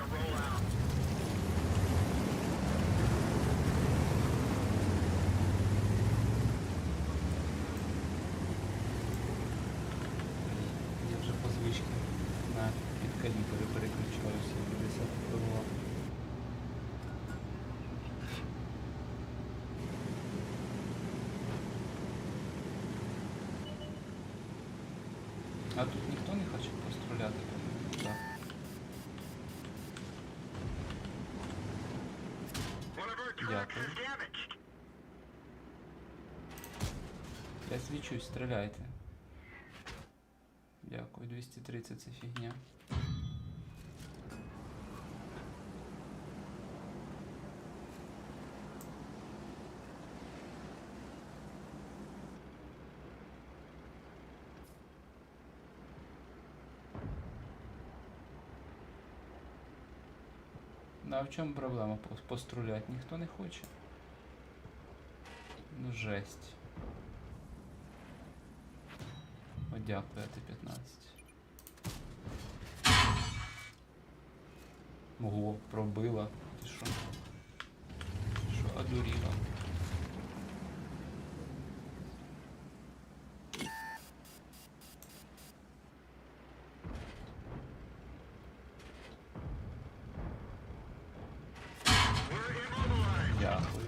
Я вже по звичці на підкалібри переключаюся 50 ПВО. А тут ніхто не хоче постріляти? Так. Дякую. Я свічусь, стріляйте. Дякую, 230 це фігня. А в чому проблема пос- постріляти? Ніхто не хоче. Ну жесть. О, дякую, Т-15. Ого, пробила. Ти що? Що одуріла? Дякую.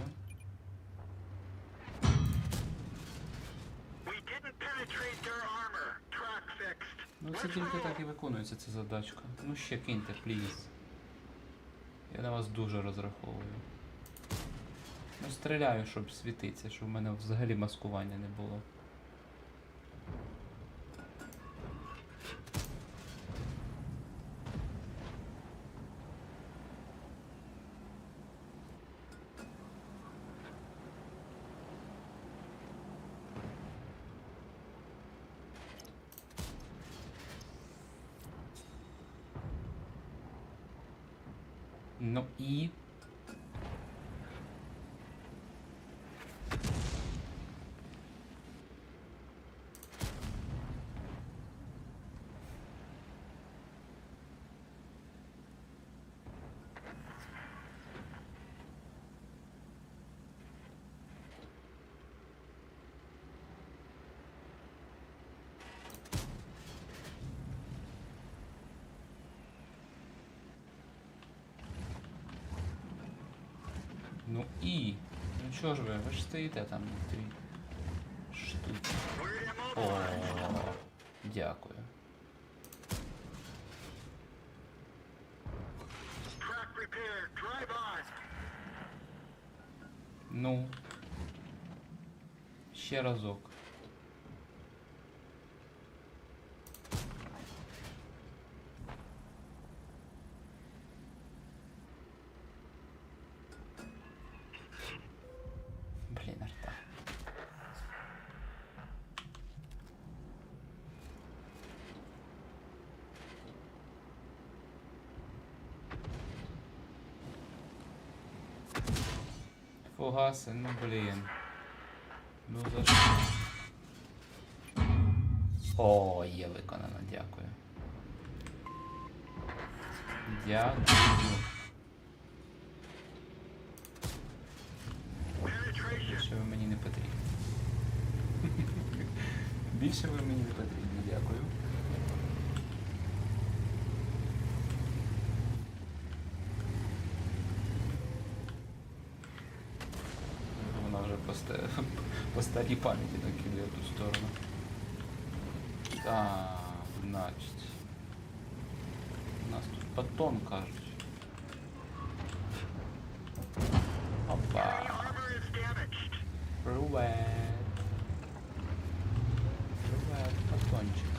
Ну це тільки так і виконується ця задачка. Ну ще киньте, пліз. Я на вас дуже розраховую. Ну стріляю, щоб світитися, щоб в мене взагалі маскування не було. Ну і. Ну і. Ну чого ж ви? Ви ж стоїте там на дві штуки. О, дякую. Ну. Ще разок. Фугаси, ну блін. Ну за що? О, є виконано, дякую. Дякую. Більше ви мені не потрібні. Більше ви мені не потрібні, по, ста- по старій пам'яті накидає в ту сторону. Так, значить. У нас тут батон кажуть. Опа. Привет. Привет, батончик.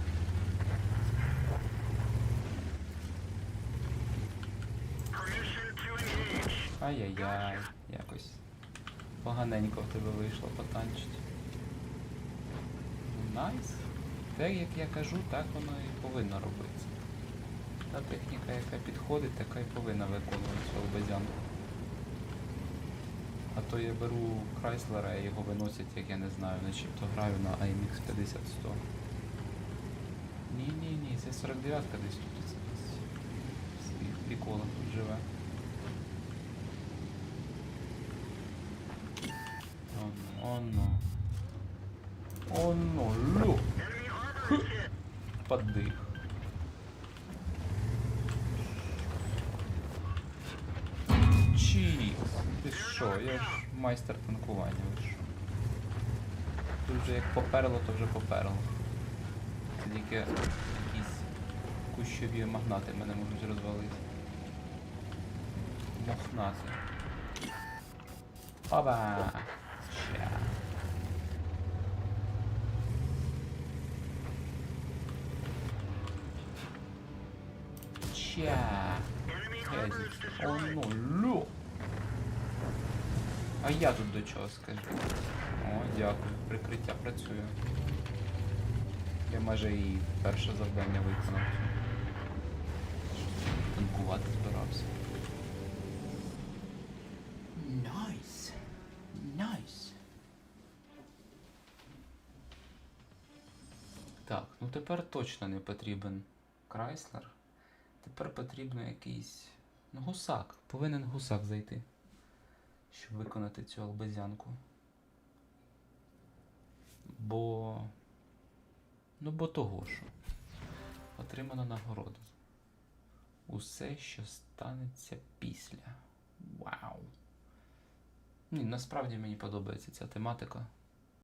Ай-яй-яй, якось Поганенько в тебе вийшло потанчити. Ну, Найс. Те, як я кажу, так воно і повинно робитися. Та техніка, яка підходить, така і повинна виконувати свою базянку. А то я беру Крайслера і його виносять, як я не знаю, начебто граю на AMX 50-100. Ні-ні-ні, це 49 десь тут. Свій пікола тут живе. Оно, оно. Оно, лю. Подих. Чікс. Ти що, я ж майстер танкування, ви що? Тут вже як поперло, то вже поперло. Тільки якісь кущові магнати мене можуть розвалити. Мохнати. Оба! Ще. О, ну, лю. А я тут до чого скажу? О, дякую. Прикриття працює. Я майже і перше завдання виконав. Танкувати збирався. Найс. Найс. Так, ну тепер точно не потрібен Крайслер. Тепер потрібно якийсь. Ну, гусак. Повинен гусак зайти. Щоб виконати цю албезянку. Бо. Ну, бо того що. Отримано нагороду. Усе, що станеться після. Вау. Ні, насправді мені подобається ця тематика.